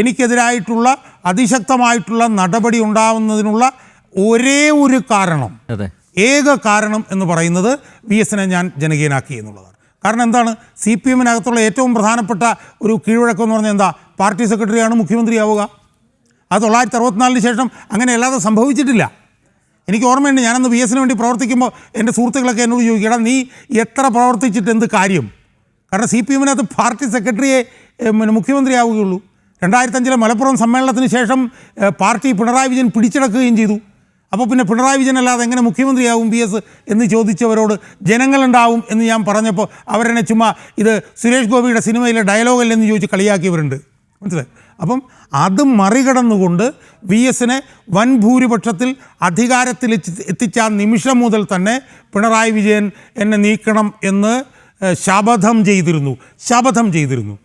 എനിക്കെതിരായിട്ടുള്ള അതിശക്തമായിട്ടുള്ള നടപടി ഉണ്ടാവുന്നതിനുള്ള ഒരേ ഒരു കാരണം. ഏക കാരണം എന്ന് പറയുന്നത് വി എസിനെ ഞാൻ ജനകീയനാക്കി എന്നുള്ളതാണ്. കാരണം എന്താണ്? സി പി എമ്മിനകത്തുള്ള ഏറ്റവും പ്രധാനപ്പെട്ട ഒരു കീഴ്വഴക്കം എന്ന് പറഞ്ഞാൽ എന്താ? പാർട്ടി സെക്രട്ടറിയാണ് മുഖ്യമന്ത്രിയാവുക. അത് തൊള്ളായിരത്തി അറുപത്തിനാലിന് ശേഷം അങ്ങനെ അല്ലാതെ സംഭവിച്ചിട്ടില്ല. എനിക്ക് ഓർമ്മയുണ്ട് ഞാനന്ന് വി എസിന് വേണ്ടി പ്രവർത്തിക്കുമ്പോൾ എന്റെ സുഹൃത്തുക്കളൊക്കെ എന്നോട് ചോദിക്കണം നീ എത്ര പ്രവർത്തിച്ചിട്ട് എന്ത് കാര്യം? കാരണം സി പി എമ്മിനകത്ത് പാർട്ടി സെക്രട്ടറിയെ മുഖ്യമന്ത്രിയാവുകയുള്ളൂ. രണ്ടായിരത്തഞ്ചിലെ മലപ്പുറം സമ്മേളനത്തിന് ശേഷം പാർട്ടി പിണറായി വിജയൻ പിടിച്ചെടുക്കുകയും ചെയ്തു. അപ്പോൾ പിന്നെ പിണറായി വിജയൻ അല്ലാതെ എങ്ങനെ മുഖ്യമന്ത്രിയാവും പി എസ് എന്ന് ചോദിച്ചവരോട് ജനങ്ങളുണ്ടാവും എന്ന് ഞാൻ പറഞ്ഞപ്പോൾ അവരെന്നെ ചുമ്മാ ഇത് സുരേഷ് ഗോപിയുടെ സിനിമയിലെ ഡയലോഗല്ലെന്ന് ചോദിച്ച് കളിയാക്കിയവരുണ്ട്. മനസ്സിലായി? അപ്പം അത് മറികടന്നുകൊണ്ട് വി എസിനെ വൻ ഭൂരിപക്ഷത്തിൽ അധികാരത്തിൽ എത്തി- എത്തിച്ച ആ നിമിഷം മുതൽ തന്നെ പിണറായി വിജയൻ എന്നെ നീക്കണം എന്ന് ശപഥം ചെയ്തിരുന്നു. ശപഥം ചെയ്തിരുന്നു.